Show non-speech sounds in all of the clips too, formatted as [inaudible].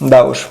Да уж.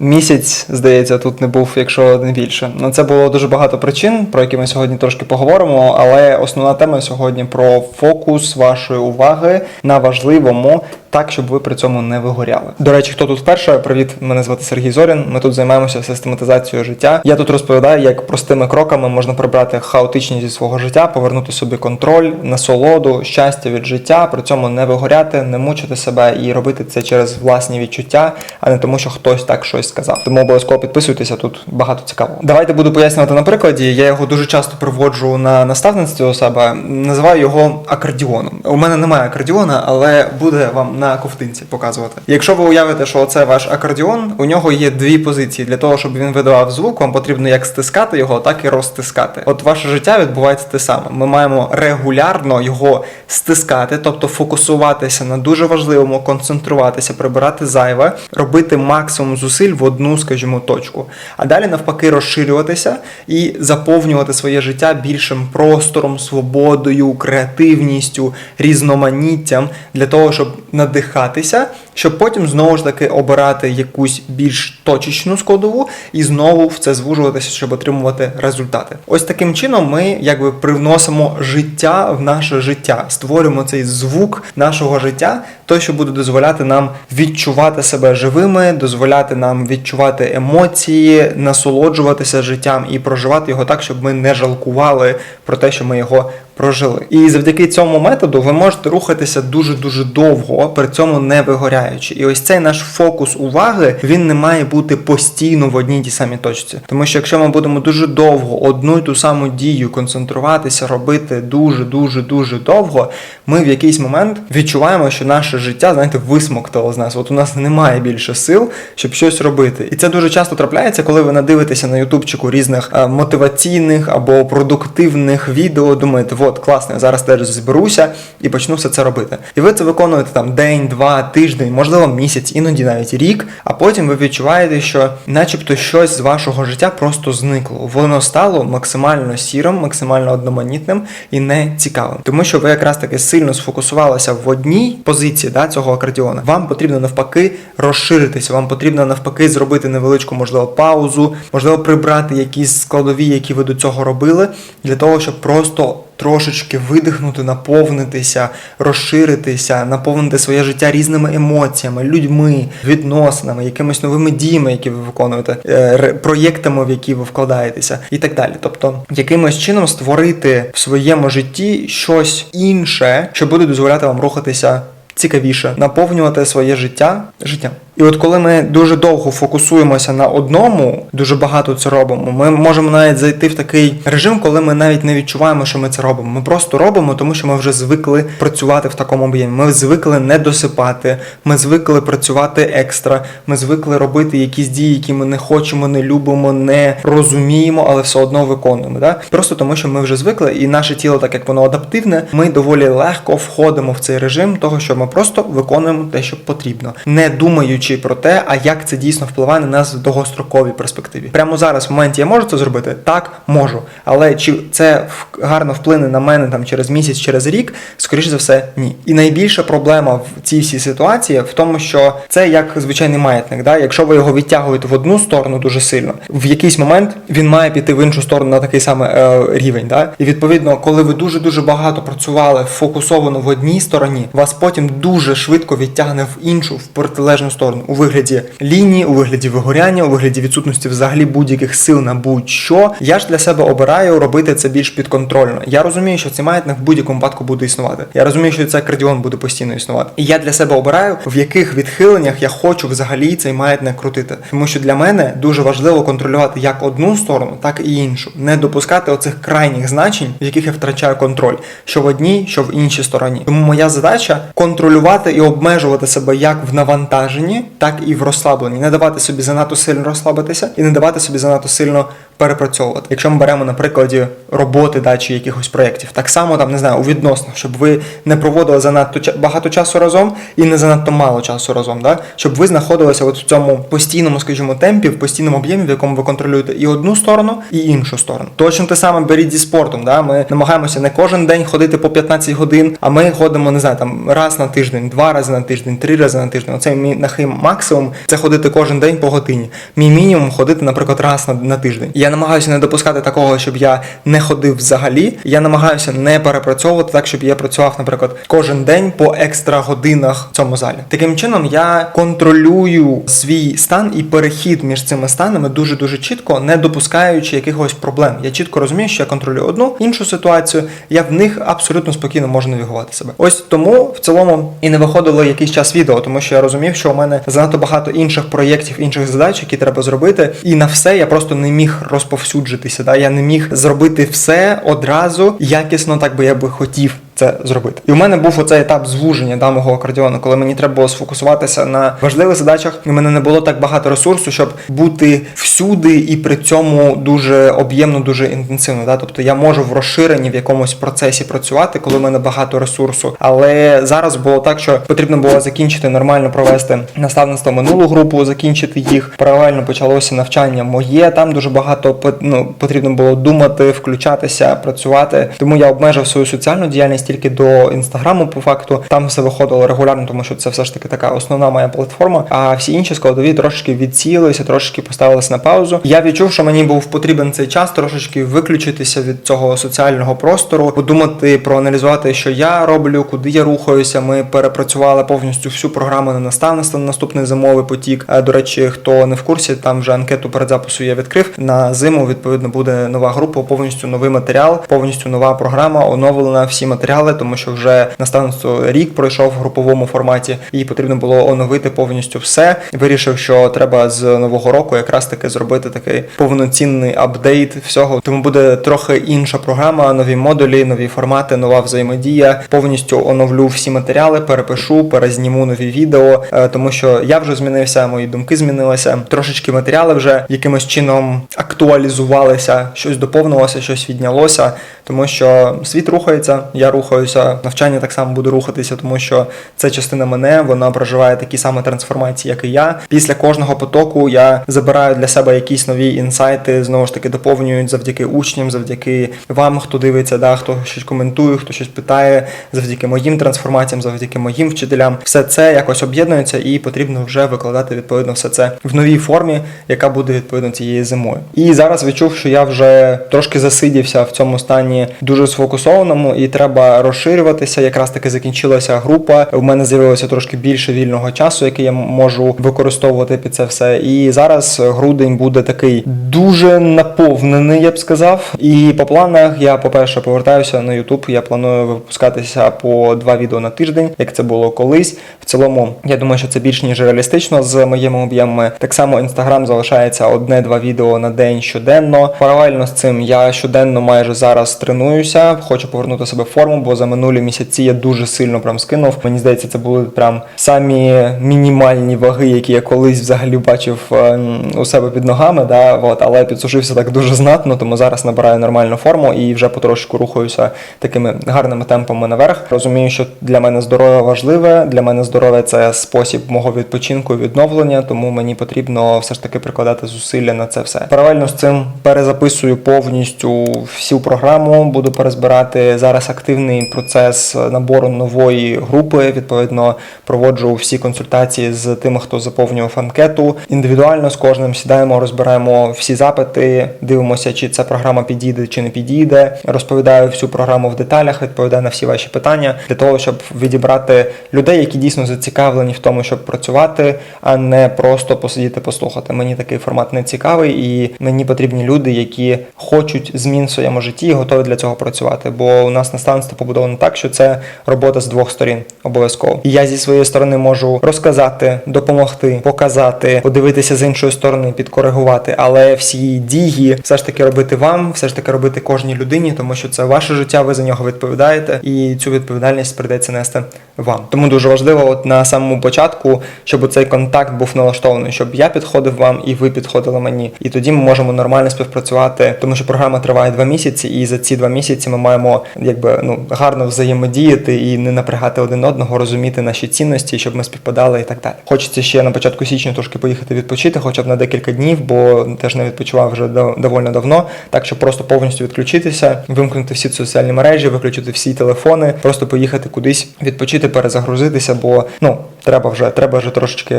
Місяць, здається, тут не був, якщо не більше. Ну, це було дуже багато причин, про які ми сьогодні трошки поговоримо. Але основна тема сьогодні про фокус вашої уваги на важливому, так щоб ви при цьому не вигоряли. До речі, хто тут вперше? Привіт, мене звати Сергій Зорін. Ми тут займаємося систематизацією життя. Я тут розповідаю, як простими кроками можна прибрати хаотичність зі свого життя, повернути собі контроль, насолоду, щастя від життя, при цьому не вигоряти, не мучити себе і робити це через власні відчуття, а не тому, що хтось так щось сказав. Тому обов'язково підписуйтеся тут багато цікавого. Давайте буду пояснювати на прикладі. Я його дуже часто приводжу на наставництві у себе. Називаю його акордіоном. У мене немає акордіона, але буде вам на ковтинці показувати. Якщо ви уявите, що це ваш акордіон, у нього є дві позиції. Для того, щоб він видавав звук, вам потрібно як стискати його, так і розтискати. От ваше життя відбувається те саме. Ми маємо регулярно його стискати, тобто фокусуватися на дуже важливому, концентруватися, прибирати зайве, робити максимум зусиль в одну, скажімо, точку. А далі навпаки розширюватися і заповнювати своє життя більшим простором, свободою, креативністю, різноманіттям для того, щоб надихатися, щоб потім знову ж таки обирати якусь більш точечну складову і знову в це звужуватися, щоб отримувати результати. Ось таким чином ми якби привносимо життя в наше життя, створюємо цей звук нашого життя, той, що буде дозволяти нам відчувати себе живими, дозволяти нам відчувати емоції, насолоджуватися життям і проживати його так, щоб ми не жалкували про те, що ми його прожили. І завдяки цьому методу ви можете рухатися дуже дуже довго, при цьому не вигоряючи. І ось цей наш фокус уваги він не має бути постійно в одній тій самій точці. Тому що якщо ми будемо дуже довго одну й ту саму дію концентруватися, робити дуже дуже дуже довго, ми в якийсь момент відчуваємо, що наше життя, знаєте, висмоктало з нас. От у нас немає більше сил, щоб щось робити. І це дуже часто трапляється, коли ви надивитеся на ютубчику різних е, мотиваційних або продуктивних відео. Думаєте, от класно, я зараз теж зберуся і почну все це робити. І ви це виконуєте там день, два, тиждень, можливо, місяць, іноді навіть рік. А потім ви відчуваєте, що, начебто, щось з вашого життя просто зникло. Воно стало максимально сірим, максимально одноманітним і не цікавим. Тому що ви якраз таки сильно сфокусувалися в одній позиції да, цього акордіона. Вам потрібно навпаки розширитися. Вам потрібно навпаки зробити невеличку, можливо, паузу, можливо, прибрати якісь складові, які ви до цього робили, для того, щоб просто. Трошечки видихнути, наповнитися, розширитися, наповнити своє життя різними емоціями, людьми, відносинами, якимись новими діями, які ви виконуєте, е, проєктами, в які ви вкладаєтеся, і так далі. Тобто, якимось чином створити в своєму житті щось інше, що буде дозволяти вам рухатися цікавіше, наповнювати своє життя життям. І от коли ми дуже довго фокусуємося на одному, дуже багато це робимо, ми можемо навіть зайти в такий режим, коли ми навіть не відчуваємо, що ми це робимо. Ми просто робимо, тому що ми вже звикли працювати в такому об'ємі. Ми звикли не досипати, ми звикли працювати екстра, ми звикли робити якісь дії, які ми не хочемо, не любимо, не розуміємо, але все одно виконуємо. Да? Просто тому, що ми вже звикли, і наше тіло, так як воно адаптивне, ми доволі легко входимо в цей режим того, що ми просто виконуємо те, що потрібно, не думаючи про те, а як це дійсно впливає на нас в довгостроковій перспективі. Прямо зараз в моменті я можу це зробити? Так, можу. Але чи це гарно вплине на мене там через місяць, через рік? Скоріше за все, ні. І найбільша проблема в цій всій ситуації в тому, що це як звичайний маятник. Да? Якщо ви його відтягуєте в одну сторону дуже сильно, в якийсь момент він має піти в іншу сторону на такий самий е, рівень. Да? І відповідно, коли ви дуже дуже багато працювали фокусовано в одній стороні, вас потім дуже швидко відтягне в іншу, в протилежну сторону, у вигляді лінії, у вигляді вигоряння, у вигляді відсутності взагалі будь-яких сил на будь-що. Я ж для себе обираю робити це більш підконтрольно. Я розумію, що цей маятник в будь-якому випадку буде існувати. Я розумію, що цей акордіон буде постійно існувати. І я для себе обираю, в яких відхиленнях я хочу взагалі цей маятник крутити. Тому що для мене дуже важливо контролювати як одну сторону, так і іншу. Не допускати оцих крайніх значень, в яких я втрачаю контроль, що в одній, що в іншій стороні. Тому моя задача контролювати і обмежувати себе як в навантаженні, так і в розслабленні. Не давати собі занадто сильно розслабитися і не давати собі занадто сильно перепрацьовувати. Якщо ми беремо на прикладі роботи да, чи якихось проєктів, так само там не знаю, у відносинах, щоб ви не проводили занадто багато часу разом і не занадто мало часу разом, да? щоб ви знаходилися от в цьому постійному, скажімо, темпі, в постійному об'ємі, в якому ви контролюєте і одну сторону, і іншу сторону. Точно те саме беріть зі спортом. Да? Ми намагаємося не кожен день ходити по 15 годин, а ми ходимо, не знаю, там раз на тиждень, два рази на тиждень, три рази на тиждень. Оцей мій нахил максимум це ходити кожен день по годині. Мій мінімум ходити, наприклад, раз на, на тиждень. Я намагаюся не допускати такого, щоб я не ходив взагалі. Я намагаюся не перепрацьовувати так, щоб я працював, наприклад, кожен день по екстра годинах в цьому залі. Таким чином я контролюю свій стан і перехід між цими станами дуже дуже чітко, не допускаючи якихось проблем. Я чітко розумію, що я контролюю одну іншу ситуацію. Я в них абсолютно спокійно можу навігувати себе. Ось тому в цілому і не виходило якийсь час відео, тому що я розумів, що у мене занадто багато інших проєктів, інших задач, які треба зробити, і на все я просто не міг розповсюджитися. Да? Я не міг зробити все одразу якісно, так би я би хотів. Це зробити, і у мене був оцей етап звуження да, мого акордіону, коли мені треба було сфокусуватися на важливих задачах. У мене не було так багато ресурсу, щоб бути всюди і при цьому дуже об'ємно, дуже інтенсивно. Да? Тобто я можу в розширенні в якомусь процесі працювати, коли в мене багато ресурсу. Але зараз було так, що потрібно було закінчити нормально провести наставництво минулу групу, закінчити їх. Паралельно почалося навчання моє. Там дуже багато ну, потрібно було думати, включатися, працювати. Тому я обмежив свою соціальну діяльність тільки до інстаграму. По факту там все виходило регулярно, тому що це все ж таки така основна моя платформа. А всі інші складові трошки відсіялися, трошки поставилися на паузу. Я відчув, що мені був потрібен цей час трошечки виключитися від цього соціального простору, подумати, проаналізувати, що я роблю, куди я рухаюся. Ми перепрацювали повністю всю програму на наставництво на наступний зимовий потік. Е, До речі, хто не в курсі, там вже анкету перед запису я відкрив. На зиму відповідно буде нова група, повністю новий матеріал, повністю нова програма, оновлена всі матеріали, тому що вже наставництво рік пройшов в груповому форматі, і потрібно було оновити повністю все. Вирішив, що треба з нового року якраз таки зробити такий повноцінний апдейт всього. Тому буде трохи інша програма, нові модулі, нові формати, нова взаємодія. Повністю оновлю всі матеріали, перепишу, перезніму нові відео, е, тому що я вже змінився, мої думки змінилися. Трошечки матеріали вже якимось чином актуалізувалися, щось доповнилося, щось віднялося, тому що світ рухається, я рухаюся, навчання так само буде рухатися, тому що це частина мене, вона проживає такі самі трансформації, як і я. Після кожного потоку я забираю для себе якісь нові інсайти, знову ж таки доповнюють завдяки учням, завдяки вам, хто дивиться, да, хто щось коментує, хто щось питає, завдяки моїм трансформаціям, завдяки моїм вчителям. Все це якось об'єднується і потрібно вже викладати відповідно все це в новій формі, яка буде відповідно цієї зимою. І зараз відчув, що я вже трошки засидівся в цьому стані дуже сфокусованому, і треба розширюватися. Якраз таки закінчилася група. У мене з'явилося трошки більше вільного часу, який я можу використовувати під це все. І зараз грудень буде такий дуже наповнений, я б сказав. І по планах я, по-перше, повертаюся на YouTube. Я планую випускатися по два відео на тиждень, як це було колись. В цілому, я думаю, що це більш ніж реалістично з моїми об'ємами. Так само Instagram залишається одне-два відео на день щоденно. Паралельно з цим я щоденно майже зараз тренуюся. Хочу повернути себе в форму, бо за минулі місяці я дуже сильно прям скинув. Мені здається, це були прям самі мінімальні ваги, які я колись взагалі бачив ем, у себе під ногами. Да, от, але підсушився так дуже знатно, тому зараз набираю нормальну форму і вже потрошку рухаюся такими гарними темпами наверх. Розумію, що для мене здоров'я важливе. Для мене здоров'я це спосіб мого відпочинку і відновлення, тому мені потрібно все ж таки прикладати зусилля на це все. Паралельно з цим перезаписую повністю всю програму, буду перезбирати зараз активний процес набору нової групи. Відповідно, проводжу всі консультації з тими, хто заповнював анкету. Індивідуально з кожним сідаємо, розбираємо всі запити, дивимося, чи ця програма підійде чи не підійде. Розповідаю всю програму в деталях, відповідаю на всі ваші питання для того, щоб відібрати людей, які дійсно зацікавлені в тому, щоб працювати, а не просто посидіти послухати. Мені такий формат не цікавий, і мені потрібні люди, які хочуть змін в своєму житті і готові для цього працювати. Бо у нас наставництво побудовано так, що це робота з двох сторін обов'язково. І я зі своєї сторони можу розказати, допомогти, показати, подивитися з іншої сторони, підкоригувати. Але всі дії все ж таки робити вам, все ж таки робити кожній людині, тому що це ваше життя, ви за нього відповідаєте, і цю відповідальність прийдеться нести вам. Тому дуже важливо, от на самому початку, щоб цей контакт був налаштований, щоб я підходив вам і ви підходили мені. І тоді ми можемо нормально співпрацювати, тому що програма триває два місяці, і за ці два місяці ми маємо якби ну гарно взаємодіяти і не напрягати один одного, розуміти наші цінності, щоб ми співпадали і так далі. Хочеться ще на початку січня трошки поїхати відпочити, хоча б на декілька днів, бо теж не відпочивав вже дов- доволі давно. Так щоб просто повністю відключитися, вимкнути всі соціальні мережі, виключити всі телефони, просто поїхати кудись відпочити, перезагрузитися. Бо ну треба вже, треба вже трошечки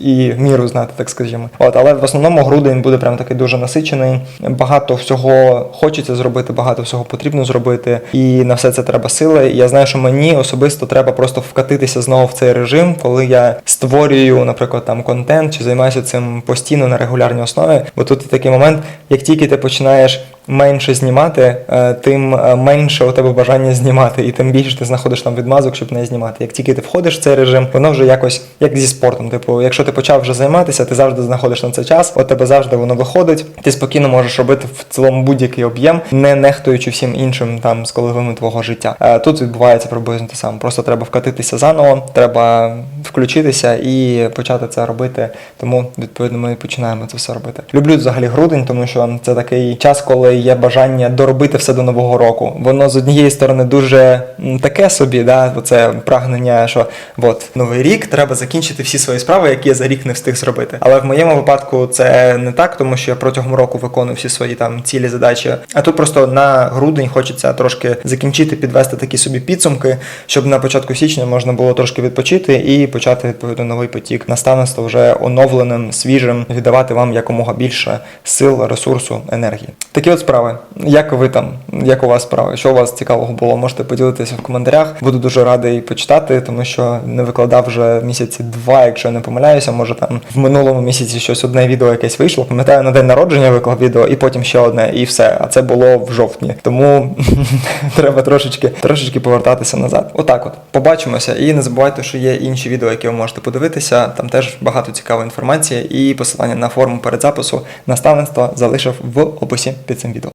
і міру знати, так скажімо. От, але в основному грудень буде прям такий дуже насичений. Багато всього хочеться зробити, багато всього потрібно зробити, і на все це треба сили. І я знаю, що мені особисто треба просто вкатитися знову в цей режим, коли я створюю, наприклад, там контент чи займаюся цим постійно на регулярній основі. Бо тут є такий момент, як тільки ти починаєш менше знімати, е, тим е, менше у тебе бажання знімати, і тим більше ти знаходиш там відмазок, щоб не знімати. Як тільки ти входиш в цей режим, воно вже якось як зі спортом. Типу, якщо ти почав вже займатися, ти завжди знаходиш на це час, от тебе завжди воно виходить. Ти спокійно можеш робити в цілому будь-який об'єм, не нехтуючи всім іншим там складовими твого життя. Е, Тут відбувається приблизно те саме. Просто треба вкатитися заново, треба включитися і почати це робити. Тому відповідно ми починаємо це все робити. Люблю взагалі грудень, тому що це такий час, коли є бажання доробити все до нового року. Воно з однієї сторони дуже таке собі, да, це прагнення, що от новий рік треба закінчити всі свої справи, які я за рік не встиг зробити. Але в моєму випадку це не так, тому що я протягом року виконую всі свої там цілі задачі. А тут просто на грудень хочеться трошки закінчити, підвести такі собі підсумки, щоб на початку січня можна було трошки відпочити і почати відповідно новий потік наставництва вже оновленим, свіжим, віддавати вам якомога більше сил, ресурсу, енергії. Такі от справи. Як ви там? Як у вас справи? Що у вас цікавого було? Можете поділитися в коментарях. Буду дуже радий почитати, тому що не викладав вже місяці два, якщо я не помиляюся. Може там в минулому місяці щось одне відео якесь вийшло. Пам'ятаю, на день народження виклав відео, і потім ще одне, і все. А це було в жовтні. Тому [laughs] треба трошечки, трошечки повертатися назад. Отак, от побачимося. І не забувайте, що є інші відео, які ви можете подивитися. Там теж багато цікавої інформації і посилання на форму передзапису наставництва залишив в описі під цим відео.